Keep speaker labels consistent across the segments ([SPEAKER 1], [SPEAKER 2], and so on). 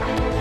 [SPEAKER 1] Thank you.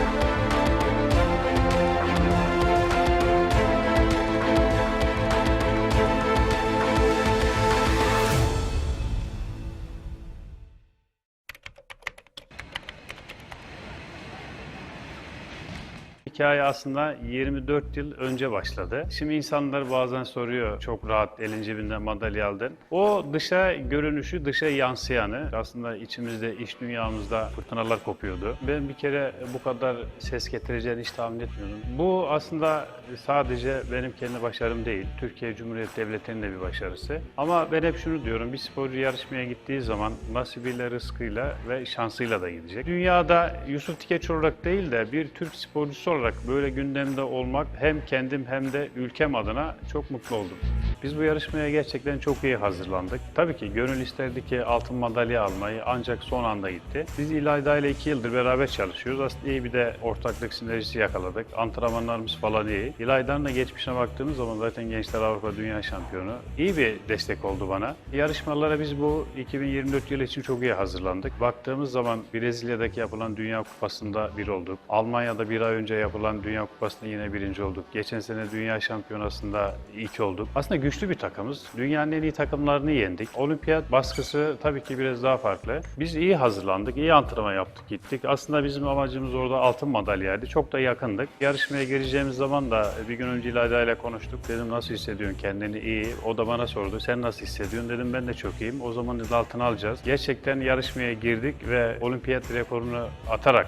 [SPEAKER 1] Hikaye aslında 24 yıl önce başladı. Şimdi insanlar bazen soruyor çok rahat elin cebinde madalya aldın. O dışa görünüşü, dışa yansıyanı aslında içimizde, iç dünyamızda fırtınalar kopuyordu. Ben bir kere bu kadar ses getireceğini hiç tahmin etmiyordum. Bu aslında sadece benim kendi başarım değil. Türkiye Cumhuriyeti Devleti'nin de bir başarısı. Ama ben hep şunu diyorum, bir sporcu yarışmaya gittiği zaman nasibiyle, rızkıyla ve şansıyla da gidecek. Dünyada Yusuf Tikeç olarak değil de bir Türk sporcusu olarak böyle gündemde olmak hem kendim hem de ülkem adına çok mutlu oldum. Biz bu yarışmaya gerçekten çok iyi hazırlandık. Tabii ki gönül isterdi ki altın madalya almayı ancak son anda gitti. Biz İlayda ile iki yıldır beraber çalışıyoruz. Aslında iyi bir de ortaklık sinerjisi yakaladık. Antrenmanlarımız falan iyi. İlayda'nın da geçmişine baktığımız zaman zaten Gençler Avrupa Dünya Şampiyonu. İyi bir destek oldu bana. Yarışmalara biz bu 2024 yılı için çok iyi hazırlandık. Baktığımız zaman Brezilya'daki yapılan Dünya Kupası'nda bir olduk. Almanya'da bir ay önce yapılan Dünya Kupası'nda yine birinci olduk. Geçen sene Dünya Şampiyonası'nda iki olduk. Aslında güçlü bir takımız. Dünyanın en iyi takımlarını yendik. Olimpiyat baskısı tabii ki biraz daha farklı. Biz iyi hazırlandık, iyi antrenman yaptık, gittik. Aslında bizim amacımız orada altın madalyaydı. Çok da yakındık. Yarışmaya gireceğimiz zaman da bir gün önce İlayda ile konuştuk. Dedim nasıl hissediyorsun kendini iyi. O da bana sordu. Sen nasıl hissediyorsun? Dedim ben de çok iyiyim. O zaman altın alacağız. Gerçekten yarışmaya girdik ve olimpiyat rekorunu atarak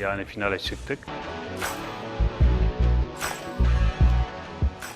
[SPEAKER 1] yani finale çıktık.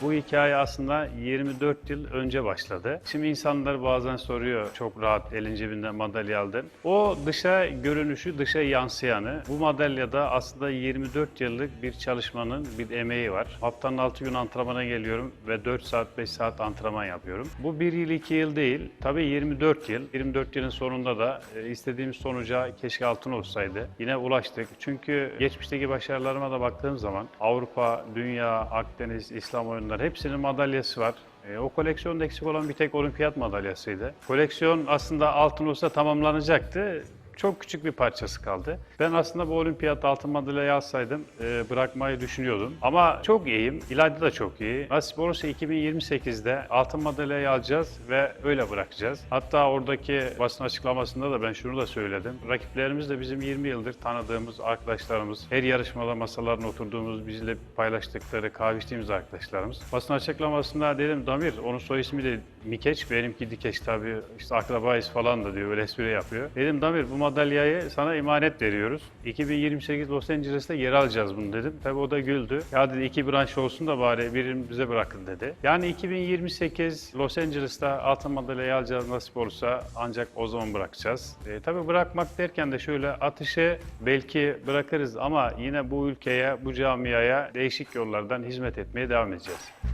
[SPEAKER 1] Bu hikaye aslında 24 yıl önce başladı. Şimdi insanlar bazen soruyor çok rahat elin cebinde madalya aldın. O dışa görünüşü, dışa yansıyanı. Bu madalyada aslında 24 yıllık bir çalışmanın bir emeği var. Haftanın 6 gün antrenmana geliyorum ve 4 saat 5 saat antrenman yapıyorum. Bu 1 yıl 2 yıl değil. Tabii 24 yıl. 24 yılın sonunda da e, istediğimiz sonuca keşke altın olsaydı. Yine ulaştık. Çünkü geçmişteki başarılarıma da baktığım zaman Avrupa, Dünya, Akdeniz, İslam oyunları hepsinin madalyası var. E, o koleksiyonda eksik olan bir tek olimpiyat madalyasıydı. Koleksiyon aslında altın olsa tamamlanacaktı. Çok küçük bir parçası kaldı. Ben aslında bu olimpiyat altın madalyayı alsaydım e, bırakmayı düşünüyordum. Ama çok iyiyim. İlayda da çok iyi. Nasip olursa 2028'de altın madalyayı alacağız ve öyle bırakacağız. Hatta oradaki basın açıklamasında da ben şunu da söyledim. Rakiplerimiz de bizim 20 yıldır tanıdığımız arkadaşlarımız. Her yarışmada masalarına oturduğumuz, bizle paylaştıkları, kahve içtiğimiz arkadaşlarımız. Basın açıklamasında dedim Damir, onun soy ismi de Mikeç, benimki Dikeç tabii. İşte akrabayız falan da diyor, öyle espri yapıyor. Dedim Damir bu madalyayı sana emanet veriyoruz. 2028 Los Angeles'ta yer alacağız bunu dedim. Tabii o da güldü. Ya dedi iki branş olsun da bari birini bize bırakın dedi. Yani 2028 Los Angeles'ta altın madalyayı alacağız nasip olursa ancak o zaman bırakacağız. E, tabii bırakmak derken de şöyle atışı belki bırakırız ama yine bu ülkeye, bu camiaya değişik yollardan hizmet etmeye devam edeceğiz.